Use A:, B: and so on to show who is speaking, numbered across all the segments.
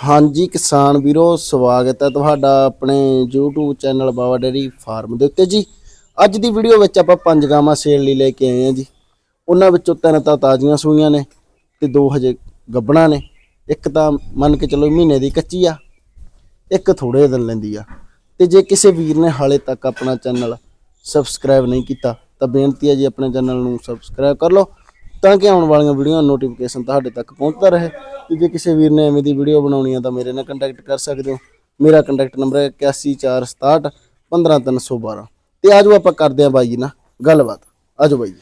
A: ਹਾਂਜੀ ਕਿਸਾਨ ਵੀਰੋ, ਸਵਾਗਤ ਹੈ ਤੁਹਾਡਾ ਆਪਣੇ YouTube channel Baba dairy farm ਦੇ ਉੱਤੇ ਜੀ। ਅੱਜ ਦੀ ਵੀਡੀਓ ਵਿੱਚ ਆਪਾਂ ਪੰਜ ਗਾਵਾਂ ਸੇਲ ਲਈ ਲੈ ਕੇ ਆਏ ਹਾਂ ਜੀ। ਉਹਨਾਂ ਵਿੱਚੋਂ ਤਿੰਨ ਤਾਂ ਤਾਜ਼ੀਆਂ ਸੂਈਆਂ ਨੇ ਤੇ ਦੋ ਹਜੇ ਗੱਬਣਾ ਨੇ। ਇੱਕ ਤਾਂ ਮੰਨ ਕੇ ਚੱਲੋ ਮਹੀਨੇ ਦੀ ਕੱਚੀ ਆ, ਇੱਕ ਥੋੜੇ ਦਿਨ ਲੈਂਦੀ ਆ। ਤੇ ਜੇ ਕਿਸੇ ਵੀਰ ਨੇ ਹਾਲੇ ਤੱਕ ਆਪਣਾ ਚੈਨਲ ਸਬਸਕ੍ਰਾਈਬ ਨਹੀਂ ਕੀਤਾ, ਤਾਂ ਬੇਨਤੀ ਹੈ ਜੀ ਆਪਣੇ ਚੈਨਲ ਨੂੰ ਸਬਸਕ੍ਰਾਈਬ ਕਰ ਲਓ। ਤਾਂ ਕਿ ਆਉਣ ਵਾਲੀਆਂ ਵੀਡੀਓ ਨੋਟੀਫਿਕੇਸ਼ਨ ਤੁਹਾਡੇ ਤੱਕ ਪਹੁੰਚਦਾ ਰਹੇ। ਤੇ ਜੇ ਕਿਸੇ ਵੀਰ ਨੇ ਐਵੇਂ ਦੀ ਵੀਡੀਓ ਬਣਾਉਣੀ ਆ ਤਾਂ ਮੇਰੇ ਨਾਲ ਕੰਟੈਕਟ ਕਰ ਸਕਦੇ ਹੋ। ਮੇਰਾ ਕੰਟੈਕਟ ਨੰਬਰ ਹੈ 814661 15312 ਤੇ ਆਜੋ ਆਪਾਂ ਕਰਦੇ ਹਾਂ ਬਾਈ ਜੀ ਨਾਲ ਗੱਲਬਾਤ। ਆਜੋ ਬਾਈ ਜੀ।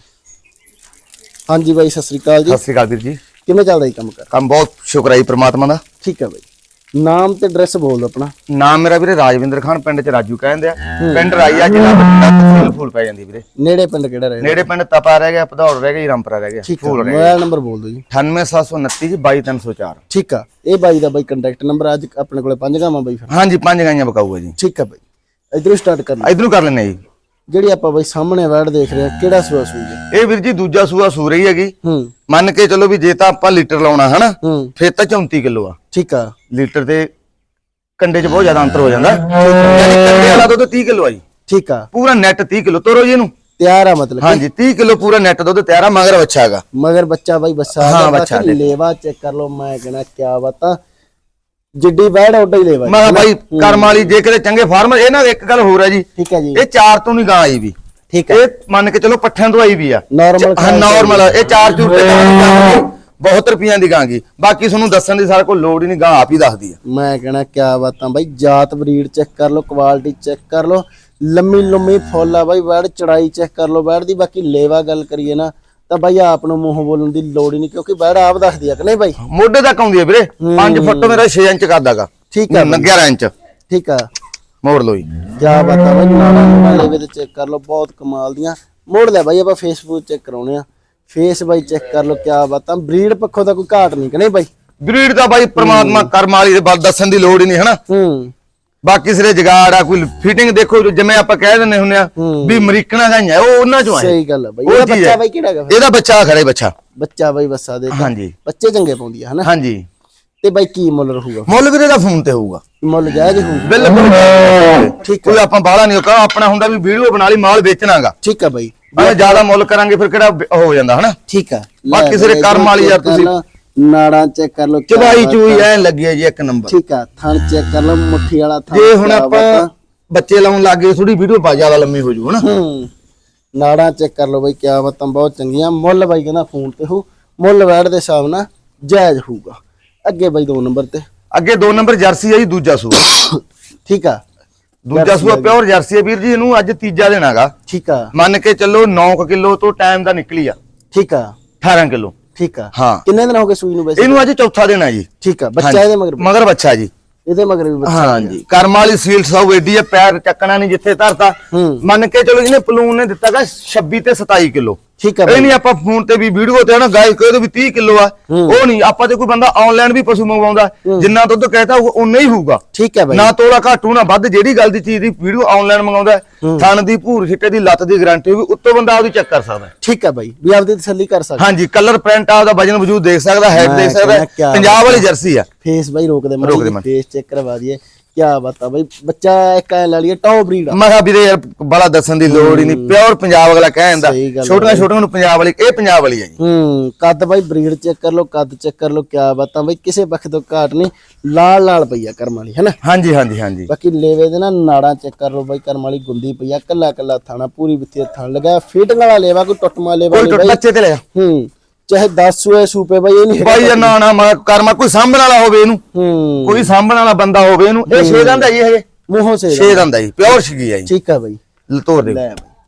A: ਹਾਂਜੀ ਬਾਈ ਸਤਿ ਸ੍ਰੀ ਅਕਾਲ ਜੀ।
B: ਸਤਿ ਸ੍ਰੀ ਅਕਾਲ ਵੀਰ ਜੀ।
A: ਕਿਵੇਂ ਚੱਲਦਾ ਜੀ ਕੰਮ ਕਰ
B: ਕੰਮ ਬਹੁਤ ਸ਼ੁਕਰ ਹੈ ਜੀ ਪ੍ਰਮਾਤਮਾ ਦਾ।
A: ਠੀਕ ਹੈ ਬਾਈ। ਨਾਮ ਤੇ ਐਡਰੈਸ ਬੋਲ ਦਿਓ ਆਪਣਾ।
B: ਨਾਮ ਮੇਰਾ ਵੀਰੇ ਰਾਜਵਿੰਦਰ ਖਾਨ ਪਿੰਡ ਚ ਰਾਜੂ ਕਹਿੰਦੇ ਆ ਪਿੰਡ ਰਾਈਆ ਜ਼ਿਲ੍ਹਾ ਬਠਿੰਡਾ ਫੂਲ ਪੈ ਜਾਂਦੀ ਵੀਰੇ।
A: ਨੇੜੇ ਪਿੰਡ ਕਿਹੜਾ ਰਹੇ
B: ਨੇੜੇ ਪਿੰਡ ਤਪਾ ਰਹਿ ਗਿਆ ਭਦੌੜ ਰਹਿ ਗਿਆ ਰਾਮਪੁਰਾ ਰਹਿ ਗਿਆ
A: ਠੀਕ ਹੈ
B: ਫੂਲ ਰਹਿ ਗਿਆ।
A: ਮੋਬਾਈਲ ਨੰਬਰ ਬੋਲ ਦਿਓ ਜੀ।
B: 98729 ਜੀ 22304
A: ਠੀਕ ਆ ਇਹ ਬਾਈ ਦਾ ਬਾਈ ਕੰਟੈਕਟ ਨੰਬਰ ਅੱਜ ਆਪਣੇ ਕੋਲੇ ਪੰਜ ਗਾਵਾਂ ਬਾਈ ਫਿਰ।
B: ਹਾਂਜੀ ਪੰਜ ਗਾਈਆਂ ਬਕਾਊਗਾ ਜੀ।
A: ਠੀਕ ਆ ਬਾਈ ਇਧਰੋਂ ਸਟਾਰਟ ਕਰ ਲਈ
B: ਇਧਰੋਂ ਕਰ ਲੈਣੇ ਜੀ।
A: ਜਿਹੜੀ ਆਪਾਂ ਬਾਈ ਸਾਹਮਣੇ ਵੈੜ ਦੇਖ ਰਹੇ ਆ ਕਿਹੜਾ ਸੂਆ ਸੂਈ ਹੈ?
B: ਇਹ ਵੀਰ ਜੀ ਦੂਜਾ ਸੂਆ ਸੂ ਰਹੀ ਹੈਗੀ।
A: ਹੂੰ।
B: ਮੰਨ ਕੇ ਚਲੋ ਵੀ ਜੇ ਤਾਂ ਆਪਾਂ ਲੀਟਰ ਲਾਉਣਾ ਹਨਾ?
A: ਹੂੰ।
B: ਫੇਰ ਤਾਂ 34 ਕਿਲੋ ਆ।
A: ਠੀਕ ਆ।
B: ਲੀਟਰ ਤੇ ਕੰਡੇ 'ਚ ਬਹੁਤ ਜ਼ਿਆਦਾ ਅੰਤਰ ਹੋ ਜਾਂਦਾ। ਯਾਨੀ ਕੰਡੇ ਵਾਲਾ ਦੁੱਧ 30 ਕਿਲੋ ਆ ਜੀ।
A: ਠੀਕ ਆ।
B: ਪੂਰਾ ਨੈਟ 30 ਕਿਲੋ ਤੋਰੋ ਜੀ ਇਹਨੂੰ।
A: ਤਿਆਰ ਆ ਮਤਲਬ
B: ਹਾਂਜੀ 30 ਕਿਲੋ ਪੂਰਾ ਨੈਟ ਦੁੱਧ ਤਿਆਰ ਆ ਮਗਰ ਬੱਚਾ ਹੈਗਾ।
A: ਮਗਰ ਬੱਚਾ ਬਾਈ ਬੱਸਾ
B: ਹਾਂ, ਬੱਚਾ ਦੇਖੋ।
A: ਲੇਵਾ ਚੈੱਕ ਕਰ ਲਓ ਮੈਂ ਕਹਿਣਾ ਕਿਆ ਬਾਤਾਂ। ਜਿੱਡੀ ਵੈੜ ਓਡਾ ਹੀ ਲੇਵਾ ਜੀ।
B: ਮੈਂ ਕਿਹਾ ਬਾਈ ਕਰਮ ਵਾਲੀ ਜੇ ਕਿਤੇ ਚੰਗੇ ਫਾਰਮਰ ਇਹ ਨਾ ਇੱਕ ਗੱਲ ਹੋਰ ਹੈ ਜੀ।
A: ਠੀਕ ਹੈ ਜੀ।
B: ਇਹ ਚਾਰ ਤੋਂ ਨਹੀਂ ਗਾਂ ਆਈ ਵੀ।
A: ਠੀਕ ਹੈ।
B: ਇਹ ਮੰਨ ਕੇ ਚਲੋ ਪੱਠਿਆਂ ਤੋਂ ਆਈ ਵੀ ਆ।
A: ਨਾਰਮਲ
B: ਇਹ ਚਾਰ ਚੂਰ ਤੇ ਬਹੁਤ ਰੁਪਈਆਂ ਦੀ ਗਾਂ ਗੀ ਬਾਕੀ ਤੁਹਾਨੂੰ ਦੱਸਣ ਦੀ ਸਾਰਾ ਕੋਈ ਲੋੜ ਹੀ ਨਹੀਂ ਗਾਂ ਆਪ ਹੀ ਦੱਸਦੀ ਆ।
A: ਮੈਂ ਕਹਿਣਾ ਕਿਆ ਬਾਤਾਂ ਬਾਈ ਜਾਤ ਬਰੀਡ ਚੈੱਕ ਕਰ ਲਓ ਕੁਆਲਿਟੀ ਚੈੱਕ ਕਰ ਲਓ। ਲੰਮੀ ਲੰਮੀ ਫੁੱਲ ਆ ਬਾਈ ਵੈੜ ਚੜਾਈ ਚੈੱਕ ਕਰ ਲਓ ਵੈੜ ਦੀ। ਬਾਕੀ ਲੇਵਾ ਗੱਲ ਕਰੀਏ ਨਾ ਤਾਂ ਬਾਈ ਆਪ ਨੂੰ ਮੂੰਹ ਬੋਲਣ ਦੀ ਲੋੜ ਹੀ ਨਹੀਂ ਕਿਉਂਕਿ ਵੈੜ ਆਪ ਦੱਸਦੀ ਆ ਕਿ ਨਹੀਂ ਬਾਈ?
B: ਮੋਢੇ ਤੱਕ ਆਉਂਦੀ ਹੈ ਵੀਰੇ। 5 ਫੁੱਟ ਮੇਰਾ 6 ਇੰਚ ਕਰਦਾਗਾ
A: ਠੀਕ ਆ।
B: 11 ਇੰਚ।
A: ਠੀਕ ਆ।
B: ਮੋੜ ਲਓ ਜੀ।
A: ਜਾ ਬਾਤਾਂ ਬਾਈ ਨਾਲਾ ਨਾਲੇ ਵਿੱਚ ਚੈੱਕ ਕਰ ਲਓ ਬਹੁਤ ਕਮਾਲ ਦੀਆਂ। ਮੋੜ ਲੈ ਬਾਈ ਆਪਾਂ ਫੇਸਬੁੱਕ ਚੈੱਕ ਕਰਾਉਣੇ ਆ। ਫੇਸ ਬਾਈ ਚੈੱਕ ਕਰ ਲਓ ਕਿਆ ਬਾਤਾਂ। ਬਰੀਡ ਪੱਖੋਂ ਤਾਂ ਕੋਈ ਘਾਟ ਨਹੀਂ ਕਿ ਨਹੀਂ ਬਾਈ?
B: ਬਰੀਡ ਦਾ ਬਾਈ ਪ੍ਰਮਾਤਮਾ ਕਰਮ ਵਾਲੀ ਦੇ ਬਲ ਦੱਸਣ ਦੀ ਲੋੜ ਹੀ ਨਹੀਂ ਹਨਾ?
A: ਹੂੰ।
B: ਬਾਕੀ ਸਿਰੇ ਜਗਾੜ ਆ ਕੋਈ ਫਿਟਿੰਗ ਦੇਖੋ ਜਿਵੇਂ ਆਪਾਂ ਕਹਿ ਦਿੰਦੇ ਹੁੰਦੇ ਆ ਵੀ ਅਮਰੀਕਨਾਂ ਦਾ ਹੀ ਆ ਉਹ ਉਹਨਾਂ ਚੋਂ ਆਏ।
A: ਸਹੀ ਗੱਲ ਆ ਬਾਈ ਇਹਦਾ ਬੱਚਾ। ਬਾਈ ਕਿਹੜਾ ਹੈਗਾ?
B: ਇਹਦਾ ਬੱਚਾ ਖੜੇ ਬੱਚਾ।
A: ਬੱਚਾ ਬਾਈ ਬੱਸਾ ਦੇ
B: ਹਾਂਜੀ।
A: ਬੱਚੇ ਚੰਗੇ ਪਾਉਂਦੀ ਆ ਹਨਾ?
B: ਹਾਂਜੀ।
A: ਤੇ ਬਾਈ ਕੀ ਮੁੱਲ ਰਹੂਗਾ?
B: ਮੁੱਲ ਵੀਰੇ ਦਾ ਫੋਨ ਤੇ ਹੋਊਗਾ।
A: ਮੁੱਲ ਜਾਇਜ਼ ਹੋਊਗਾ।
B: ਬਿਲਕੁਲ
A: ਠੀਕ
B: ਕੋਈ ਆਪਾਂ ਬਾਹਲਾ ਨਹੀਂ ਕਹਾ ਆਪਣਾ ਹੁੰਦਾ ਵੀ ਵੀਡੀਓ ਬਣਾ ਲਈ ਮਾਲ ਵੇਚਣਾਗਾ।
A: ਠੀਕ ਆ ਬਾਈ।
B: ਜ਼ਿਆਦਾ ਮੁੱਲ ਕਰਾਂਗੇ ਫਿਰ ਕਿਹੜਾ ਹੋ ਜਾਂਦਾ ਹਨਾ?
A: ਠੀਕ ਆ।
B: ਬਾਕੀ ਸਿਰੇ ਕਰਮ ਵਾਲੀ ਯਾਰ ਤੁਸੀਂ-
A: ਨਾੜਾਂ ਚੈੱਕ ਕਰ ਲਓ ਬਾਤ
B: ਚੂਈ
A: ਆ।
B: ਐ ਲੱਗੀ ਹੈ ਜੀ ਇੱਕ ਨੰਬਰ।
A: ਠੀਕ ਆ ਥਣ ਚੈੱਕ ਕਰ ਲਓ ਮੁੱਠੀ ਵਾਲਾ ਥਣ
B: ਜੇ ਹੁਣ ਆਪਾਂ
A: ਆ।
B: ਬੱਚੇ ਲਾਉਣ ਲੱਗੇ ਥੋੜੀ ਵੀਡੀਓ ਪਾ ਜ਼ਿਆਦਾ ਲੰਮੀ ਹੋ ਜੂ ਹਨਾ?
A: ਨਾੜਾਂ ਚੈੱਕ ਕਰ ਲਓ ਬਾਈ ਕਿਆ ਬਾਤਾਂ ਬਹੁਤ ਚੰਗੀਆਂ। ਮੁੱਲ ਬਾਈ ਕਹਿੰਦਾ ਫੋਨ ਤੇ ਹੋ ਮੁੱਲ ਵੈੜ ਦੇ ਹਿਸਾਬ ਨਾਲ ਜਾਇਜ਼ ਹੋਊਗਾ। ਅੱਗੇ ਬਾਈ ਦੋ ਨੰਬਰ ਤੇ।
B: ਅੱਗੇ ਦੋ ਨੰਬਰ ਜਰਸੀ ਹੈ ਜੀ ਦੂਜਾ ਸੂਆ।
A: ਠੀਕ ਆ।
B: ਦੂਜਾ ਸੂਆ ਪਿਓਰ ਜਰਸੀ ਹੈ ਵੀਰ ਜੀ ਇਹਨੂੰ ਅੱਜ ਤੀਜਾ ਦਿਨ ਹੈਗਾ।
A: ਠੀਕ ਆ।
B: ਮੰਨ ਕੇ ਚੱਲੋ 9 ਕਿਲੋ ਤੋਂ ਟਾਈਮ ਦਾ ਨਿਕਲੀ ਆ।
A: ਠੀਕ ਆ।
B: 18 ਕਿਲੋ।
A: ਠੀਕ ਆ।
B: ਹਾਂ।
A: ਕਿੰਨੇ ਦਿਨ ਹੋ ਗਏ ਸੂਈ ਨੂੰ ਵੈਸੇ
B: ਇਹਨੂੰ ਅੱਜ ਚੌਥਾ ਦਿਨ ਹੈ ਜੀ।
A: ਠੀਕ ਆ ਬੱਚਾ। ਇਹਦੇ ਮਗਰ
B: ਮਗਰ ਬੱਚਾ ਜੀ।
A: ਇਹਦੇ ਮਗਰ ਵੀ ਬੱਚਾ
B: ਹਾਂਜੀ ਕਰਮ ਵਾਲੀ ਸੀਲ ਸਭ ਏਡੀ ਹੈ ਪੈਰ ਚੱਕਣਾ ਨਹੀਂ ਜਿੱਥੇ ਧਰਤਾ।
A: ਹੂੰ।
B: ਮੰਨ ਕੇ ਚਲੋ ਇਹਨੇ ਪਲੂਨ ਨੇ ਦਿੱਤਾਗਾ 26 ਤੇ 27 ਕਿਲੋ।
A: ਠੀਕ ਆ
B: ਇਹ ਨਹੀਂ ਆਪਾਂ ਫੋਨ ਤੇ ਵੀ ਵੀਡੀਓ ਤੇ ਨਾ ਗਾਇ ਕੋਈ ਵੀ 30 ਕਿਲੋ ਆ ਉਹ ਨਹੀਂ ਆਪਾਂ ਤੇ ਕੋਈ ਬੰਦਾ ਆਨਲਾਈਨ ਵੀ ਪਸ਼ੂ ਮੰਗਵਾਉਂਦਾ ਜਿੰਨਾ ਦੁੱਧ ਕਹਿਤਾ ਉਹ ਉਨਾ ਹੀ ਹੋਊਗਾ।
A: ਠੀਕ ਆ ਬਾਈ।
B: ਨਾ ਤੋਲਾ ਘਾਟੂ ਨਾ ਵੱਧ ਜਿਹੜੀ ਗੱਲ ਦੀ ਚੀਜ਼ ਦੀ ਵੀਡੀਓ ਆਨਲਾਈਨ ਮੰਗਾਉਂਦਾ ਹੈ, ਥਣ ਦੀ ਭੂਰ ਛਿੱਟੇ ਦੀ ਲੱਤ ਦੀ ਗਾਰੰਟੀ ਹੋਊਗੀ ਉੱਤੋਂ ਬੰਦਾ ਆਪਦੀ ਚੈੱਕ ਕਰ ਸਕਦਾ। ਹੈ।
A: ਠੀਕ ਆ ਬਾਈ ਵੀ ਆਪਦੀ ਤਸੱਲੀ ਕਰ ਸਕਦਾ।
B: ਹਾਂਜੀ ਕਲਰ ਪ੍ਰਿੰਟ ਆਪਦਾ ਵਜਨ ਵਜੂਦ ਦੇਖ ਸਕਦਾ ਹੈਡ
A: ਮੈਂ
B: ਦੇਖ ਸਕਦਾ ਪੰਜਾਬ ਵਾਲੀ ਜਰਸੀ ਆ।
A: ਫੇਸ ਬਾਈ ਰੋਕ ਦੇ
B: ਮਾੜੀ।
A: ਫੇਸ ਚੈੱਕ ਕਰਵਾ ਦਈਏ। ਕੀ ਬਾਤਾਂ ਬਾਈ ਬੱਚਾ ਇੱਕ ਐ ਲਾ ਲਈਏ ਟੌਪ ਬਰੀਡ ਆ।
B: ਮੈਂ ਕਿਹਾ ਵੀਰੇ ਯਾਰ ਬੜਾ ਦੱਸਣ ਦੀ ਲੋੜ ਹੀ ਨਹੀਂ ਪਿਓਰ ਪੰਜਾਬ ਅਗਲਾ ਕਹਿ ਜਾਂਦਾ
A: ਸਹੀ ਗੱਲ ਹੈ
B: ਛੋਟੀਆਂ ਛੋਟੀਆਂ ਨੂੰ ਪੰਜਾਬ ਵਾਲੀ ਇਹ ਪੰਜਾਬ ਵਾਲੀ ਹੈ ਜੀ
A: ਹੂੰ ਕੱਦ ਬਾਈ ਬਰੀਡ ਚੈੱਕ ਕਰ ਲਓ ਕੱਦ ਚੈੱਕ ਕਰ ਲਓ ਕੀ ਬਾਤਾਂ ਬਾਈ ਕਿਸੇ ਪੱਖ ਤੋਂ ਘਾਟ ਨਹੀਂ ਲਾਲ ਲਾਲ ਪਈ ਆ ਕਰਮ ਵਾਲੀ ਹੈਨਾ?
B: ਹਾਂਜੀ ਹਾਂਜੀ ਹਾਂਜੀ।
A: ਬਾਕੀ ਲੇਵੇ ਦੇ ਨਾ ਨਾੜਾਂ ਚੈੱਕ ਕਰ ਲਓ ਬਾਈ ਕਰਮ ਵਾਲੀ ਗੁੰਦੀ ਪਈ ਆ ਕੱਲਾ ਕੱਲਾ ਥਾਣਾ ਪੂਰੀ ਵਿੱਥੀ ਥਣ ਲਗਾ ਫਿਟਿੰਗ ਵਾਲਾ ਲੇਵਾ ਕੋਈ ਟੁੱਟਮਾ ਲੇਵਾ
B: ਕੋਈ ਟੁੱਟ ਬੱਚੇ ਤੇ ਲੈ ਜਾ
A: ਹੂੰ। ਚਾਹੇ 10 ਸੂਏ ਸੂਪੇ ਬਾਈ ਇਹ ਨਹੀਂ।
B: ਬਾਈ ਯਾਰ ਨਾ ਨਾ ਮੈਂ ਕਰਮਾ ਕੋਈ ਸਾਂਭਣ ਵਾਲਾ ਹੋਵੇ ਇਹਨੂੰ।
A: ਹੂੰ।
B: ਕੋਈ ਸਾਂਭਣ ਵਾਲਾ ਬੰਦਾ ਹੋਵੇ ਇਹਨੂੰ ਇਹ ਛੇ ਦੰਦ ਹੈ ਜੀ ਹਜੇ।
A: ਮੂੰਹੋਂ ਸੇ
B: ਛੇ ਦੰਦ। ਹੈ ਜੀ ਪਿਓਰ ਛਗੀ ਹੈ ਜੀ
A: ਠੀਕ ਆ ਬਾਈ।
B: ਤੋਰ ਦੇ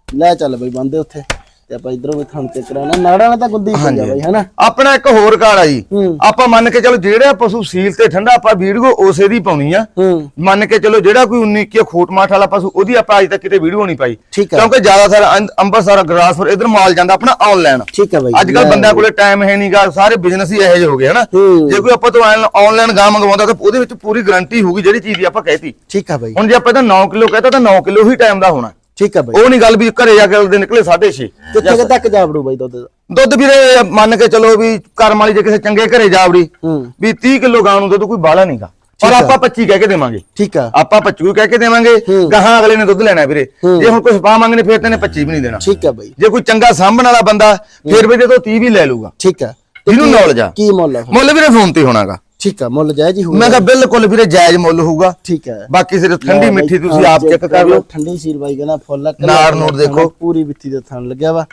A: ਲੈ ਚੱਲ ਬਾਈ ਬੰਦੇ ਉੱਥੇ ਤੇ ਆਪਾਂ ਇਧਰੋਂ ਵੀ ਥਣ ਚੈੱਕ ਕਰਾਉਣਾ। ਨਾੜਾਂ ਨਾਲ ਤਾਂ ਗੁੰਦੀ ਪਈ ਆ ਬਾਈ ਹੈਨਾ?
B: ਆਪਣਾ ਇੱਕ ਹੋਰ ਕਾਰਡ ਆ ਜੀ।
A: ਹੂੰ।
B: ਆਪਾਂ ਮੰਨ ਕੇ ਚਲੋ ਜਿਹੜਾ ਪਸ਼ੂ ਸੀਲ ਤੇ ਠੰਡਾ ਆਪਾਂ ਵੀਡੀਓ ਉਸੇ ਦੀ ਪਾਉਣੀ ਆ।
A: ਹੂੰ।
B: ਮੰਨ ਕੇ ਚਲੋ ਜਿਹੜਾ ਕੋਈ 19 ਕੀ ਖੋਟ ਮਾਠ ਵਾਲਾ ਪਸ਼ੂ ਉਹਦੀ ਆਪਾਂ ਅੱਜ ਤੱਕ ਕਿਤੇ ਵੀਡੀਓ ਨਹੀਂ ਪਾਈ। ਕਿਉਂਕਿ ਜ਼ਿਆਦਾਤਰ ਅੰਮ੍ਰਿਤਸਰ ਗਰਾਸਪੁਰ ਇਧਰ ਮਾਲ ਜਾਂਦਾ ਆਪਣਾ ਆਨਲਾਈਨ
A: ਠੀਕ ਆ ਬਾਈ
B: ਅੱਜ ਕੱਲ ਬੰਦਿਆਂ ਕੋਲੇ ਟਾਈਮ ਹੈ ਨਹੀਂਗਾ ਸਾਰੇ ਬਿਜ਼ਨਸ ਹੀ ਇਹੋ ਜਿਹੇ ਹੋ ਗਏ ਹਨਾ?
A: ਹੂੰ।
B: ਜੇ ਕੋਈ ਆਪਾਂ ਤੋਂ ਆਨਲਾਈਨ ਗਾਂ ਮੰਗਵਾਉਂਦਾ ਤਾਂ ਉਹਦੇ ਵਿੱਚ ਪੂਰੀ ਗਾਰੰਟੀ ਹੋਊਗੀ ਜਿਹੜੀ ਚੀਜ਼ ਦੀ ਆਪਾਂ ਕਹਿਤੀ।
A: ਠੀਕ ਆ ਬਾਈ।
B: ਹੁਣ ਜੇ ਆਪਾਂ ਤਾਂ 9 ਕਿਲੋ ਕਹਤਾ ਤਾਂ 9 ਕਿਲੋ ਹੀ ਟਾਈਮ ਦਾ ਹੋਣਾ।
A: ਠੀਕ ਆ ਬਾਈ।
B: ਉਹ ਨਹੀਂ ਗੱਲ ਵੀ ਘਰੇ ਜਾ ਕੇ ਉਹਦੇ ਨਿਕਲੇ 6.5
A: ਕਿੱਥੇ ਕੁ ਤੱਕ ਜਾ ਵੜੂ ਬਾਈ ਦੁੱਧ? ਦਾ
B: ਦੁੱਧ ਵੀਰੇ ਮੰਨ ਕੇ ਚਲੋ ਵੀ ਕਰਮ ਵਾਲੀ ਜੇ ਕਿਸੇ ਚੰਗੇ ਘਰੇ ਜਾਵੜੀ
A: ਹੂੰ।
B: ਵੀ 30 ਕਿਲੋ ਗਾਂ ਨੂੰ ਦੁੱਧ ਕੋਈ ਬਾਹਲਾ ਨਹੀਂਗਾ ਪਰ ਆਪਾਂ 25 ਕਹਿ ਕੇ ਦੇਵਾਂਗੇ।
A: ਠੀਕ ਆ।
B: ਆਪਾਂ 25 ਕਹਿ ਕੇ ਦੇਵਾਂਗੇ
A: ਹੂੰ।
B: ਗਾਹਾਂ ਅਗਲੇ ਨੇ ਦੁੱਧ ਲੈਣਾ ਵੀਰੇ।
A: ਹੂੰ।
B: ਜੇ ਹੁਣ ਕੁਝ ਪਾ ਮੰਗਨੇ ਫਿਰ ਤੈਨੇ 25 ਵੀ ਨਹੀਂ ਦੇਣਾ।
A: ਠੀਕ ਆ ਬਾਈ।
B: ਜੇ ਕੋਈ ਚੰਗਾ ਸਾਂਭਣ ਵਾਲਾ ਬੰਦਾ ਫਿਰ ਵੀ ਦੇ ਤੋਂ 30 ਵੀ ਲੈ ਲੂਗਾ।
A: ਠੀਕ ਆ।
B: ਇਹਨੂੰ knowledge ਆ।
A: ਕੀ ਮੁੱਲ?
B: ਮੁੱਲ ਵੀਰੇ ਫੋਨ ਤੇ ਹੋਣਾਗਾ।
A: ਠੀਕ ਆ ਮੁੱਲ ਜਾਇਜ਼ ਹੀ ਹੋਊਗਾ।
B: ਮੈਂ ਕਿਹਾ ਬਿਲਕੁਲ ਵੀਰੇ ਜਾਇਜ਼ ਮੁੱਲ ਹੋਊਗਾ।
A: ਠੀਕ ਆ।
B: ਬਾਕੀ ਸਿਰ ਠੰਡੀ ਮਿੱਠੀ ਤੁਸੀਂ ਆਪ ਚੈੱਕ ਕਰ ਲਓ।
A: ਠੰਡੀ ਸੀਲ ਬਾਈ ਕਹਿੰਦਾ ਫੁੱਲ
B: ਨੂੜ
A: ਥਣ
B: ਦੇਖੋ।
A: ਪੂਰੀ ਵਿੱਥੀ ਦੇ ਥਣ ਲੱਗਿਆ ਵਾ।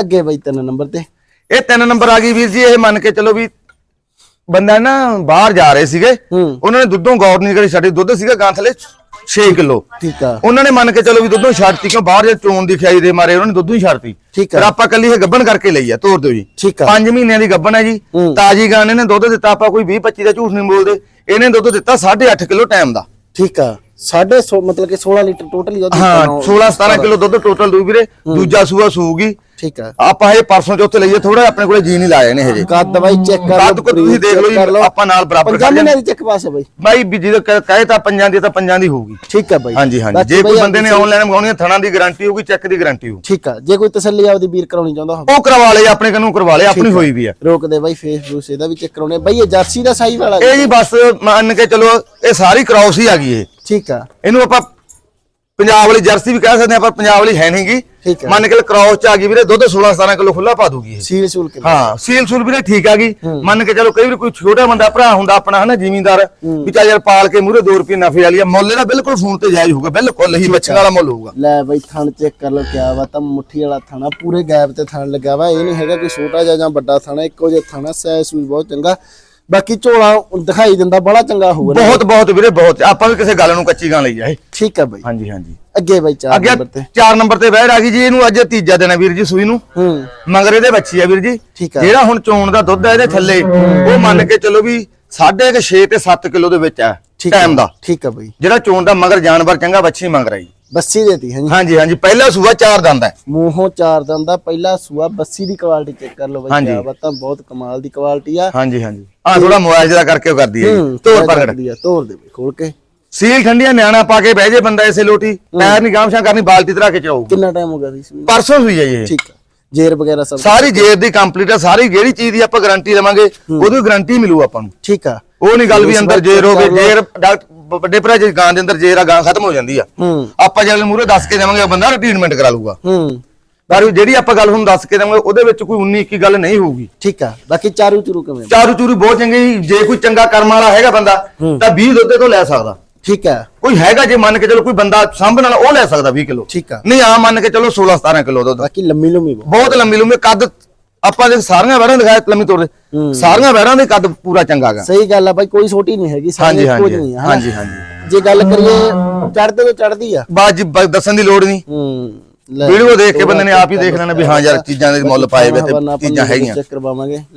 A: ਅੱਗੇ ਬਾਈ ਤਿੰਨ ਨੰਬਰ ਤੇ।
B: ਇਹ ਤਿੰਨ ਨੰਬਰ ਆ ਗਈ ਵੀਰ ਜੀ ਇਹ ਮੰਨ ਕੇ ਚਲੋ ਵੀ ਬੰਦਾ ਨਾ ਬਾਹਰ ਜਾ ਰਹੇ ਸੀਗੇ।
A: ਹੂੰ।
B: ਉਹਨਾਂ ਨੇ ਦੁੱਧੋਂ ਗੌਰ ਨਹੀਂ ਕਰੀ ਸਾਡੇ ਦੁੱਧ ਸੀਗਾ ਗਾਂ ਥਲੇ। 6 ਕਿਲੋ।
A: ਠੀਕ ਆ।
B: ਉਹਨਾਂ ਨੇ ਮੰਨ ਕੇ ਚਲੋ ਵੀ ਦੁੱਧੋਂ ਛੱਡਤੀ ਕਿਉਂ ਬਾਹਰ ਜੇ ਚੋਣ ਦੀ ਖਿਆਈ ਦੇ ਮਾਰੇ ਉਹਨਾਂ ਨੇ ਦੁੱਧੋਂ ਹੀ ਛੱਡਤੀ
A: ਠੀਕ
B: ਫਿਰ
A: ਆ
B: ਆਪਾਂ ਕੱਲੀ ਇਹ ਗੱਬਣ ਕਰਕੇ ਲਈ ਆ ਤੋਰ ਦਿਓ ਜੀ।
A: ਠੀਕ ਆ।
B: 5 ਮਹੀਨਿਆਂ ਦੀ ਗੱਬਣ ਹੈ ਜੀ। ਤਾਜੀ ਗਾਂ ਨੇ ਦੁੱਧ ਦਿੱਤਾ ਆਪਾਂ ਕੋਈ 20 25 ਦਾ ਝੂਠ ਨਹੀਂ ਬੋਲਦੇ। ਇਹਨੇ ਦੁੱਧ ਦਿੱਤਾ 8.5 ਕਿਲੋ ਟਾਈਮ ਦਾ।
A: ਠੀਕ ਆ। 150 ਮਤਲਬ ਕਿ 16 ਲੀਟਰ ਟੋਟਲ ਹੀ ਉਹਦੀ
B: ਹਾਂ
A: ਤਾਂ
B: 16 17 ਕਿਲੋ ਦੁੱਧ ਟੋਟਲ ਦੂ ਵੀਰੇ। ਦੂਜਾ ਸੂਆ ਸੂਗੀ।
A: ਠੀਕ ਆ
B: ਆਪਾਂ ਇਹ ਪਰਸੋਂ ਚੌਥੇ ਲਈਏ ਥੋੜਾ ਆਪਣੇ ਕੋਲੇ ਜੀ ਨਹੀਂ ਲਾਇਆ ਨੇ ਹਜੇ।
A: ਕੱਦ ਬਾਈ ਚੈੱਕ ਕਰ
B: ਕੱਦ ਕੋ ਤੁਸੀਂ ਦੇਖ ਲਓ
A: ਲਓ।
B: ਆਪਾਂ ਨਾਲ ਬਰਾਬਰ ਕਰ।
A: ਮਹੀਨਿਆਂ ਦੀ ਚੈੱਕ ਪਾਸ ਹੈ ਬਾਈ।
B: ਬਾਈ ਵੀ ਕ- ਕਹੇ ਤਾਂ ਪੰਜਾਂ ਦੀ ਤਾਂ ਪੰਜਾਂ ਦੀ ਹੋਊਗੀ।
A: ਠੀਕ ਆ ਬਾਈ।
B: ਹਾਂਜੀ ਹਾਂਜੀ। ਜੇ ਕੋਈ ਬੰਦੇ ਨੇ ਆਨਲਾਈਨ ਮੰਗਾਉਣੀ ਹੈ ਥਣਾ ਦੀ ਗਾਰੰਟੀ ਹੋਊਗੀ ਚੈੱਕ ਦੀ ਗਾਰੰਟੀ ਹੋਊ
A: ਠੀਕ ਆ ਜੇ ਕੋਈ ਤਸੱਲੀ ਆਪਦੀ ਵੀਰ ਕਰਾਉਣੀ ਚਾਹੁੰਦਾ ਹੋਵੇ।
B: ਉਹ ਕਰਵਾ ਲਏ ਆਪਣੇ ਕੰਨੂ ਕਰਵਾ ਲਏ ਆਪਣੀ ਹੋਈ ਵੀ ਆ
A: ਰੋਕਦੇ ਬਾਈ ਫੇਸਬੁੱਕ ਇਹਦਾ ਵੀ ਚੈੱਕ ਕਰਾਉਣੇ ਬਾਈ ਇਹ ਜਰਸੀ ਦਾ ਸਾਈ ਵਾਲਾ
B: ਇਹ ਜੀ। ਬਸ ਮੰਨ ਕੇ ਚਲੋ ਇਹ ਸਾਰੀ ਕ੍ਰਾਸ ਹੀ ਆ ਗਈ ਇਹ।
A: ਠੀਕ ਆ
B: ਇਹਨੂੰ ਆਪਾਂ ਪੰਜਾਬ ਵਾਲੀ ਜਰਸੀ ਵੀ ਕਹਿ ਸਕਦੇ ਆ ਪਰ ਪੰਜਾਬ ਵਾਲੀ ਹੈ ਨਹੀਂਗੀ
A: ਠੀਕ
B: ਮੰਨ ਕੇ ਕ੍ਰਾਸ ਚ ਆ ਗਈ ਵੀਰੇ ਦੁੱਧ 16 17 ਕਿਲੋ ਖੁੱਲਾ ਪਾ ਦੂਗੀ ਇਹ।
A: ਸੀਲ ਸੂਲ ਕੇ
B: ਹਾਂ ਸੀਲ ਸੂਲ ਵੀਰੇ ਠੀਕ ਆ ਗਈ। ਮੰਨ ਕੇ ਚਲੋ ਕਈ ਵਾਰ ਕੋਈ ਛੋਟਾ ਬੰਦਾ ਭਰਾ ਹੁੰਦਾ ਆਪਣਾ ਹਨਾ ਜ਼ਿਮੀਂਦਾਰ ਵੀ ਚੱਲ ਯਾਰ ਪਾਲ ਕੇ ਮੂਰੇ 2 ਰੁਪਏ ਨਫੇ ਵਾਲੀ ਆ। ਮੁੱਲ ਇਹਦਾ ਬਿਲਕੁਲ ਫੋਨ ਤੇ ਜਾਇਜ਼ ਹੋਊਗਾ ਬਿਲਕੁਲ ਹੀ ਬੱਚਿਆਂ ਵਾਲਾ ਮੁੱਲ ਹੋਊਗਾ।
A: ਲੈ ਬਾਈ ਥਣ ਚੈੱਕ ਕਰ ਲਓ ਕਿਆ ਵਾ ਤਾਂ ਮੁੱਠੀ ਵਾਲਾ ਥਣਾ ਪੂਰੇ ਗੈਪ ਤੇ ਥਣ ਲੱਗਾ ਵਾ ਇਹ ਨਹੀਂ ਹੈਗਾ ਕਿ ਛੋਟਾ ਜਿਹਾ ਜਾਂ ਵੱਡਾ ਥਣਾ ਇੱਕੋ ਜਿਹਾ ਥਣਾ ਸੈਸ ਵੀ ਬਹੁਤ ਚੰਗਾ। ਬਾਕੀ ਝੋਲਾ ਦਿਖਾਈ ਦਿੰਦਾ ਬੜਾ ਚੰਗਾ ਹੋਊਗਾ।
B: ਬਹੁਤ ਬਹੁਤ ਵੀਰੇ ਬਹੁਤ। ਆਪਾਂ ਵੀ ਕਿਸੇ ਗੱਲ ਨੂੰ ਕੱਚੀ ਗਾਂ ਲਈ ਜਾਏ
A: ਠੀਕ ਆ ਬਾਈ।
B: ਹਾਂਜੀ ਹਾਂਜੀ।
A: ਅੱਗੇ ਬਾਈ ਚਾਰ
B: ਅੱਗੇ
A: ਨੰਬਰ ਤੇ।
B: 4 ਨੰਬਰ ਤੇ ਬਹਿਰ ਆ ਗਈ ਜੀ ਇਹਨੂੰ ਅੱਜ ਤੀਜਾ ਦਿਨ ਹੈ ਵੀਰ ਜੀ ਸੂਈ ਨੂੰ।
A: ਹੂੰ।
B: ਮਗਰ ਇਹਦੇ ਬੱਚੀ ਆ ਵੀਰ ਜੀ। ਜਿਹੜਾ ਹੁਣ ਚੋਣ ਦਾ ਦੁੱਧ ਹੈ ਇਹਦੇ ਥੱਲੇ ਉਹ ਮੰਨ ਕੇ ਚਲੋ ਵੀ 6.5 ਤੇ 7 ਕਿਲੋ ਦੇ ਵਿੱਚ ਆ ਟਾਈਮ ਦਾ।
A: ਠੀਕ ਆ ਬਾਈ।
B: ਜਿਹੜਾ ਚੋਣ ਦਾ ਮਗਰ ਜਾਨਵਰ ਚੰਗਾ ਬੱਚੀ ਮੰਗ ਰਹੀ
A: ਬੱਸੀ ਦੇਤੀ ਹੈ ਜੀ
B: ਹਾਂਜੀ ਹਾਂਜੀ। ਪਹਿਲਾ ਸੂਆ ਚਾਰ ਦੰਦ ਹੈ।
A: ਮੂੰਹੋਂ ਚਾਰ ਦੰਦ ਦਾ ਪਹਿਲਾ ਸੂਆ ਬੱਸੀ ਦੀ ਕੁਆਲਿਟੀ ਚੈੱਕ ਕਰ ਲਓ ਬਾਈ
B: ਹਾਂਜੀ।
A: ਕਿਆ ਬਾਤਾਂ ਬਹੁਤ ਕਮਾਲ ਦੀ ਕੁਆਲਿਟੀ ਆ।
B: ਹਾਂਜੀ ਹਾਂਜੀ। ਆ ਥੋੜਾ ਮੋਬਾਈਲ ਜਿਹੜਾ ਕਰਕੇ ਉਹ ਕਰਦੀ ਹੈ ਜੀ।
A: ਥੋੜ੍ਹਾ
B: ਪ੍ਰਗਟ
A: ਆ, ਤੋੜ ਦੇ ਬਾਈ ਖੋਲ ਕੇ।
B: ਸੀਲ ਠੰਡੀਆਂ ਨਿਆਣਾ ਪਾ ਕੇ ਬਹਿ ਜੇ ਬੰਦਾ ਇਸੇ ਲੋਟੀ ਪੈਰ ਨਹੀਂ ਗਾਮਸ਼ਾਂ ਕਰਨੀ ਬਾਲਟੀ ਧਰਾ ਕੇ ਚਲਾਊ
A: ਕਿੰਨਾ ਟਾਈਮ ਹੋ ਗਿਆ ਸੀ ਨੂੰ?
B: ਪਰਸੋਂ ਸੂਈ ਹੈ ਜੀ ਇਹ।
A: ਠੀਕ ਆ। ਜੇਰ ਵਗੈਰਾ ਸਭ
B: ਸਾਰੀ ਜੇਰ ਦੀ ਕੰਪਲੀਟ ਆ ਸਾਰੀ ਜਿਹੜੀ ਚੀਜ਼ ਦੀ ਆਪਾਂ ਗਾਰੰਟੀ ਲਵਾਂਗੇ ਉਹਦੀ ਗਾਰੰਟੀ ਮਿਲੂ ਆਪਾਂ ਨੂੰ।
A: ਠੀਕ ਆ।
B: ਉਹ ਨਹੀਂ ਗੱਲ ਵੀ ਅੰਦਰ ਜੇਰ ਹੋਵੇ। ਜੇਰ ਡਾਕਟਰ ਵੱਡੇ ਭਰਾ ਜੀ ਗਾਂ ਦੇ ਅੰਦਰ ਜੇਰ ਗਾਂ ਖਤਮ ਹੋ ਜਾਂਦੀ ਆ
A: ਹੂੰ।
B: ਆਪਾਂ ਜੇ ਅਗਲੇ ਮੂਰੇ ਦੱਸ ਕੇ ਉਹ ਬੰਦਾ ਟ੍ਰੀਟਮੈਂਟ ਕਰਾ ਲੂਗਾ
A: ਹੂੰ।
B: ਪਰ ਜਿਹੜੀ ਆਪਾਂ ਗੱਲ ਹੁਣ ਦੱਸ ਕੇ ਦੇਵਾਂਗੇ ਉਹਦੇ ਵਿੱਚ ਕੋਈ 19 21 ਗੱਲ ਨਹੀਂ ਹੋਊਗੀ।
A: ਠੀਕ ਆ ਬਾਕੀ ਚਾਰੂ ਚੁਰੂ ਕਿਵੇਂ?
B: ਚਾਰੂ ਚੂਰੂ ਬਹੁਤ ਚੰਗੇ ਜੀ ਜੇ ਕੋਈ ਚੰਗਾ ਕਰਮ ਵਾਲਾ ਹੈਗਾ ਬੰਦਾ ਤਾਂ 20 ਦੁੱਧੇ ਤੋਂ ਲੈ ਸਕਦਾ।
A: ਠੀਕ ਆ।
B: ਕੋਈ ਹੈਗਾ ਜੇ ਮੰਨ ਕੇ ਚਲੋ ਕੋਈ ਬੰਦਾ ਸਾਂਭਣ ਵਾਲਾ ਉਹ ਲੈ ਸਕਦਾ 20 ਕਿਲੋ।
A: ਠੀਕ ਆ।
B: ਨਹੀਂ ਆ ਮੰਨ ਕੇ ਚਲੋ 16 17 ਕਿਲੋ ਦੁੱਧ।
A: ਬਾਕੀ ਲੰਮੀ ਲੰਮੀ ਬਹੁਤ
B: ਲੰਮੀ ਲੰਮੀ ਕੱਦ ਆਪਾਂ ਦੇ ਸਾਰੀਆਂ ਵੈਰਾਂ ਦਿਖਾਇਆ ਲੰਮੀ ਤੋਰ ਦੇ। ਸਾਰੀਆਂ ਵੈਰਾਂ ਦੇ ਕੱਦ ਪੂਰਾ ਚੰਗਾ ਹੈਗਾ
A: ਸਹੀ ਗੱਲ ਆ ਬਾਈ ਕੋਈ ਛੋਟੀ ਨਹੀਂ ਹੈਗੀ
B: ਹਾਂਜੀ
A: ਸਾਰੀਆਂ ਇੱਕੋ
B: ਹਾਂਜੀ? ਹਾਂਜੀ ਹਾਂਜੀ।
A: ਜੇ ਗੱਲ ਕਰੀਏ ਚੜਦੇ ਤੋਂ ਚੜਦੀ ਆ।
B: ਬਾਅਦ ਜੀ ਬ- ਦੱਸਣ ਦੀ ਲੋੜ ਨਹੀਂ।
A: ਹੂੰ
B: ਵੀਡੀਓ ਦੇਖ ਕੇ ਬੰਦੇ ਨੇ ਆਪ ਹੀ ਦੇਖ ਲੈਣਾ ਵੀ ਹਾਂ ਯਾਰ ਚੀਜ਼ਾਂ ਦੇ ਮੁੱਲ ਪਾਏ ਵੇ ਤੇ ਚੀਜ਼ਾਂ ਹੈਗੀਆਂ।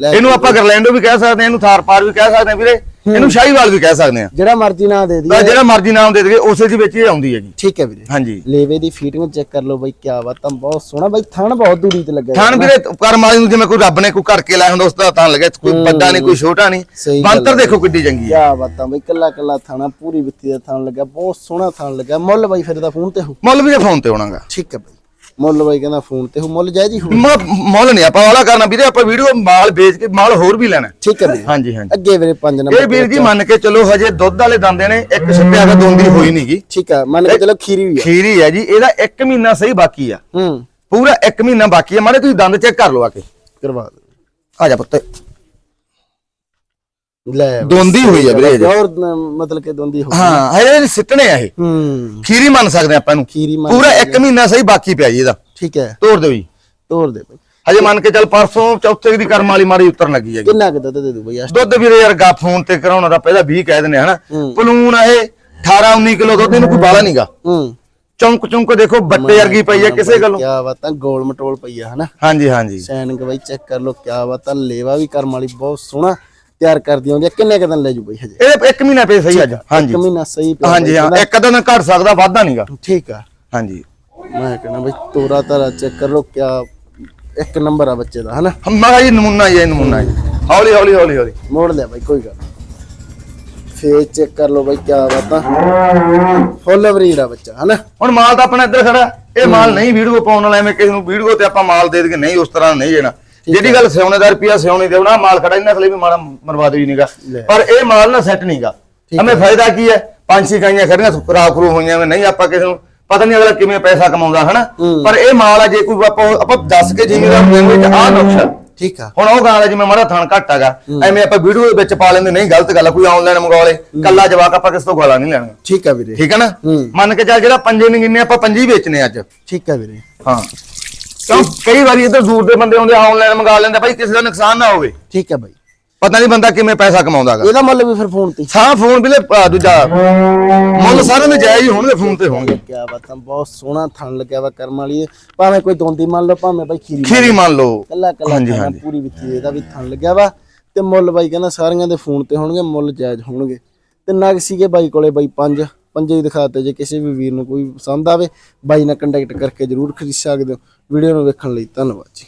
B: ਇਹਨੂੰ ਆਪਾਂ ਗਰਲੈਂਡੋ ਵੀ ਕਹਿ ਸਕਦੇ ਹਾਂ ਇਹਨੂੰ ਥਾਰ ਪਾਰ ਵੀ ਕਹਿ ਸਕਦੇ ਹਾਂ ਵੀਰੇ। ਇਹਨੂੰ ਸ਼ਾਹੀਵਾਲ ਵੀ ਕਹਿ ਸਕਦੇ ਹਾਂ।
A: ਜਿਹੜਾ ਮਰਜ਼ੀ ਨਾ ਦੇ ਦਈਏ।
B: ਜਿਹੜਾ ਮਰਜ਼ੀ ਨਾਮ ਦੇ ਦੇਗੇ ਉਸੇ ਦੇ ਵਿੱਚ ਹੀ ਆਉਂਦੀ ਹੈ ਜੀ
A: ਠੀਕ ਹੈ ਵੀਰੇ।
B: ਹਾਂਜੀ।
A: ਲੇਵੇ ਦੀ ਫੀਟਿੰਗ ਚੈੱਕ ਕਰ ਲਓ ਬਾਈ ਕਿਆ ਬਾਤਾਂ ਬਹੁਤ ਸੋਹਣਾ। ਬਾਈ ਥਣ ਬਹੁਤ ਦੂਰੀ ਤੇ ਲੱਗਾ
B: ਥਾਨ ਵੀਰੇ ਕਰਮ ਵਾਲੀ ਨੂੰ ਜਿਵੇਂ ਕੋਈ ਰੱਬ ਨੇ ਕੋਈ ਘੜ ਕੇ ਲਾਇਆ ਹੁੰਦਾ ਉਸ ਦਾ ਤਾਂ ਲੱਗਿਆ ਕੋਈ ਵੱਡਾ ਨਹੀਂ ਕੋਈ ਛੋਟਾ ਨਹੀਂ। ਬੰਤਰ ਦੇਖੋ ਕਿੱਡੀ ਚੰਗੀ ਹੈ।
A: ਕਿਆ ਬਾਤਾਂ ਬਾਈ ਕੱਲਾ ਕੱਲਾ ਥਾਣਾ ਪੂਰੀ ਵਿੱਤੀ ਦਾ ਥਣ ਲੱਗਾ ਬਹੁਤ ਸੋਹਣਾ ਥਣ ਲੱਗਾ। ਮੁੱਲ ਬਾਈ ਫਿਰ ਦਾ ਫੋਨ ਤੇ ਹੋ।
B: ਮੁੱਲ ਵੀ ਫੋਨ ਤੇ ਹੋਣਾਗਾ।
A: ਠੀਕ ਹੈ ਬਾਈ। ਮੁੱਲ ਬਾਈ ਕਹਿੰਦਾ ਫੋਨ ਤੇ ਹੋ ਮੁੱਲ ਜਾਇਜ਼ ਹੀ ਹੋ
B: ਮੁੱਲ ਨਹੀਂ ਆਪਾਂ ਵਾਲਾ ਕਰਨਾ ਵੀਰੇ ਆਪਾਂ ਵੀਡੀਓ ਮਾਲ ਵੇਚ ਕੇ ਮਾਲ ਹੋਰ ਵੀ ਲੈਣਾ।
A: ਠੀਕ ਹੈ ਵੀਰੇ।
B: ਹਾਂਜੀ ਹਾਂਜੀ।
A: ਅੱਗੇ ਵੀਰੇ 5 ਨੰਬਰ
B: ਇਹ ਵੀਰ ਜੀ ਮੰਨ ਕੇ ਚਲੋ ਹਜੇ ਦੁੱਧ ਵਾਲੇ ਦੰਦੇ ਨੇ ਇੱਕ ਛੱਪਿਆ ਦਾ ਦੋਂਦੀ ਹੋਈ ਨਹੀਂਗੀ
A: ਠੀਕ ਆ ਮੰਨ ਕੇ ਚਲੋ ਖੀਰੀ ਵੀ ਆ।
B: ਖੀਰੀ ਹੈ ਜੀ ਇਹਦਾ 1 ਮਹੀਨਾ ਸਹੀ ਬਾਕੀ ਆ।
A: ਹੂੰ।
B: ਪੂਰਾ 1 ਮਹੀਨਾ ਬਾਕੀ ਆ ਮਾਰੇ ਤੁਸੀਂ ਦੰਦ ਚੈੱਕ ਕਰ ਲਓ ਆ ਕੇ।
A: ਕਰਵਾ ਦੇ
B: ਆ ਜਾ ਪੁੱਤ।
A: ਲੈ
B: ਦੋਂਦੀ ਹੋਈ ਆ ਵੀਰੇ ਹਜੇ।
A: ਹੋਰ ਨ- ਮਤਲਬ ਕਿ ਦੋਂਦੀ ਹੋ
B: ਹਾਂ ਹਜੇ ਸਿੱਟਣੇ ਆ ਇਹ।
A: ਹੂੰ।
B: ਖੀਰੀ ਮੰਨ ਸਕਦੇ ਆਪਾਂ ਇਹਨੂੰ।
A: ਖੀਰੀ ਮੰਨ
B: ਪੂਰਾ 1 ਮਹੀਨਾ ਸਹੀ ਬਾਕੀ ਪਿਆ ਜੀ ਇਹਦਾ।
A: ਠੀਕ ਹੈ।
B: ਤੋੜ ਦਿਓ ਜੀ।
A: ਤੋੜ ਦੇ ਬਾਈ।
B: ਹਜੇ ਮੰਨ ਕੇ ਚੱਲ ਪਰਸੋਂ ਚੌਥੇ ਦੀ ਕਰਮ ਵਾਲੀ ਮਾਰੀ ਉਤਰਨ ਲੱਗੀ ਹੈਗੀ।
A: ਕਿੰਨਾ ਕੁ ਦੁੱਧ ਦੇ ਦੂ ਬਾਈ ਆ
B: ਦੁੱਧ ਵੀਰੇ ਯਾਰ ਗਾ ਫੋਨ ਤੇ ਕਰਾਉਣਾ ਤਾਂ ਪਹਿਲਾਂ 20 ਕਹਿ ਦਿੰਦੇ ਹਨਾ?
A: ਹੂੰ।
B: ਪਲੂਨ ਇਹ 18 19 ਕਿਲੋ ਦੁੱਧ ਇਹਨੂੰ ਕੋਈ ਬਾਲਾ ਨਹੀਂਗਾ।
A: ਹੂੰ।
B: ਚੌਂਕ ਚੌਂਕ ਦੇਖੋ ਬੱਟੇ ਵਰਗੀ ਪਈ ਆ ਕਿਸੇ ਗੱਲੋਂ।
A: ਕਿਆ ਬਾਤਾਂ ਗੋਲ ਮਟੋਲ ਪਈ ਆ ਹਨਾ?
B: ਹਾਂਜੀ ਹਾਂਜੀ।
A: ਸੈਨਿਕ ਬਾਈ ਚੈੱਕ ਕਰ ਲੋ ਕਿਆ ਬਾਤਾਂ ਲੇਵਾ ਵੀ ਕਰਮ ਵਾਲੀ ਬਹੁਤ ਸੋਹਣਾ। ਤਿਆਰ ਕਰਦੀ ਆਉਂਦੀ ਆ। ਕਿੰਨੇ ਕੁ ਦਿਨ ਲੈ ਜੂ ਬਾਈ ਹਜੇ?
B: ਇਹ ਇੱਕ ਮਹੀਨਾ ਪਏ ਸਹੀ ਅੱਜ। ਹਾਂਜੀ
A: ਇੱਕ ਮਹੀਨਾ ਸਹੀ ਪਿਆ
B: ਹਾਂਜੀ ਹਾਂ ਇੱਕ ਦਿਨ ਘਟ ਸਕਦਾ ਵਾਧਾ ਨਹੀਂਗਾ
A: ਠੀਕ ਆ।
B: ਹਾਂਜੀ।
A: ਮੈਂ ਕਹਿੰਦਾ ਬਈ ਤੋਰਾ ਤਾਰਾ ਚੈੱਕ ਕਰ ਲੋ ਕਿਆ ਇੱਕ ਨੰਬਰ ਆ ਬੱਚੇ ਦਾ ਹਨਾ?
B: ਮੈਂ ਕਿਹਾ ਜੀ ਨਮੂਨਾ ਹੀ ਹੈ ਨਮੂਨਾ ਜੀ। ਹੌਲੀ ਹੌਲੀ ਹੌਲੀ ਹੌਲੀ।
A: ਮੋੜ ਲਿਆ ਬਾਈ ਕੋਈ ਗੱਲ। ਫੇਸ ਚੈੱਕ ਕਰ ਲੋ ਬਾਈ ਕਿਆ ਬਾਤਾਂ। ਫੁੱਲ ਬਰੀਡ ਆ ਬੱਚਾ ਹਨਾ?
B: ਹੁਣ ਮਾਲ ਤਾਂ ਆਪਣਾ ਇੱਧਰ ਖੜਾ। ਇਹ ਮਾਲ ਨਹੀਂ ਵੀਡੀਓ ਪਾਉਣ ਵਾਲਾ ਐਵੇਂ ਕਿਸੇ ਨੂੰ ਵੀਡੀਓ ਤੇ ਆਪਾਂ ਮਾਲ ਦੇ ਦੇਗੇ ਨਹੀਂ ਉਸ ਤਰ੍ਹਾਂ ਨਹੀਂ ਦੇਣਾ। ਜਿਹੜੀ ਗੱਲ ਸਿਉਣੇ ਦਾ ਰੁਪਿਆ ਸਿਉਣੇ ਦੇਉਣਾ ਮਾਲ ਖੜਾ ਇਹਨਾਂ ਥਲੇ ਵੀ ਮਾੜਾ ਮਰਵਾ ਨੀਗਾ।
A: ਲੈ।
B: ਪਰ ਇਹ ਮਾਲ ਨਾ ਸੈੱਟ ਨਹੀਂਗਾ ਹਮੇ ਫਾਇਦਾ ਕੀ ਹੈ? ਪੰਜ ਛੇ ਗਾਈਆਂ ਖੜੀਆਂ ਖਰਾਬ ਖਰੂ ਹੋਈਆਂ ਨੇ ਨਹੀਂ ਆਪਾਂ ਕਿਸੇ ਨੂੰ ਪਤਾ ਨਹੀਂ ਅਗਲਾ ਕਿਵੇਂ ਪੈਸਾ ਕਮਾਉਂਦਾ ਹਨਾ? ਪਰ ਇਹ ਮਾਲ ਆ ਜੇ ਕੋਈ ਆਪਾਂ ਆਪਾਂ ਦੱਸ ਕੇ ਨੂੰ ਦੇਣ ਵਿੱਚ ਆਹ ਨੁਕਸ ਆ।
A: ਠੀਕ ਆ।
B: ਹੁਣ ਉਹ ਗਾਣਾ ਜਿਵੇਂ ਮਾੜਾ ਥਣ ਘੱਟ ਹੈਗਾ ਐਵੇਂ ਆਪਾਂ ਵੀਡੀਓ ਦੇ ਵਿੱਚ ਪਾ ਲੈਂਦੇ ਨਹੀਂ ਗਲਤ ਗੱਲ ਆ, ਕੋਈ ਆਨਲਾਈਨ ਮੰਗਾ ਲੇ ਕੱਲਾ ਜਵਾਕ ਆਪਾਂ ਕਿਸ ਤੋਂ ਗਾਲਾਂ ਨਹੀਂ ਲੈਣੀਆਂ
A: ਠੀਕ ਆ ਵੀਰੇ।
B: ਠੀਕ ਹੈ ਨਾ। ਮੰਨ ਕੇ ਚੱਲ ਜਿਹੜਾ ਪੰਜੇ ਨਹੀਂ ਗਿੰਨੇ ਆਪਾਂ ਪੰਜੀ ਵੇਚਨੇ ਅੱਜ।
A: ਠੀਕ ਆ ਵੀਰੇ।
B: ਹਾਂ। ਕਿਉਂ? ਕਈ ਵਾਰੀ ਇੱਧਰ ਦੂਰ ਦੇ ਬੰਦੇ ਆਉਂਦੇ ਆਨਲਾਈਨ ਮੰਗਾ ਲੈਂਦੇ ਭਾਈ ਕਿਸੇ ਦਾ ਨੁਕਸਾਨ ਨਾ ਹੋਵੇ।
A: ਠੀਕ ਆ ਬਾਈ।
B: ਪਤਾ ਨਹੀਂ ਬੰਦਾ ਕਿਵੇਂ ਪੈਸਾ ਕਮਾਉਂਦਾਗਾ
A: ਇਹਦਾ ਮੁੱਲ ਵੀ ਫਿਰ ਫੋਨ ਤੇ।
B: ਸਾਹ ਫੋਨ ਆਹ ਦੂਜਾ ਮੁੱਲ ਸਾਰਿਆਂ ਦੇ ਜਾਇਜ਼ ਹੀ ਹੋਣਗੇ ਫੋਨ ਤੇ ਹੋਣਗੇ।
A: ਕਿਆ ਬਾਤਾਂ ਬਹੁਤ ਸੋਹਣਾ ਥਣ ਲੱਗਿਆ ਵਾ ਕਰਮ ਵਾਲੀ। ਭਾਵੇਂ ਕੋਈ ਦੋਂਦੀ ਮੰਨ ਲਓ ਭਾਵੇਂ ਬਾਈ ਖੀਰੀ
B: ਖੀਰੀ ਮੰਨ ਲਓ।
A: ਕੱਲਾ ਕੱਲਾ। ਪੂਰੀ ਵਿੱਚ ਇਹਦਾ ਵੀ ਥਣ ਲੱਗਿਆ ਵਾ। ਤੇ ਮੁੱਲ ਬਾਈ ਕਹਿੰਦਾ ਸਾਰੀਆਂ ਦੇ ਫੋਨ ਤੇ ਹੋਣਗੇ ਮੁੱਲ ਜਾਇਜ਼ ਹੋਣਗੇ। ਤੇ ਨਗ ਸੀਗੇ ਬਾਈ ਕੋਲੇ ਬਾਈ ਪੰਜ। ਪੰਜੇ ਹੀ ਦਿਖਾਤੇ ਜੇ ਕਿਸੇ ਵੀ ਵੀਰ ਨੂੰ ਕੋਈ ਪਸੰਦ ਆਵੇ, ਬਾਈ ਨਾਲ ਕੰਟੈਕਟ ਕਰਕੇ ਜਰੂਰ ਖਰੀਦ ਸਕਦੇ ਹੋ। ਵੀਡੀਓ ਨੂੰ ਵੇਖਣ ਲਈ ਧੰਨਵਾਦ ਜੀ।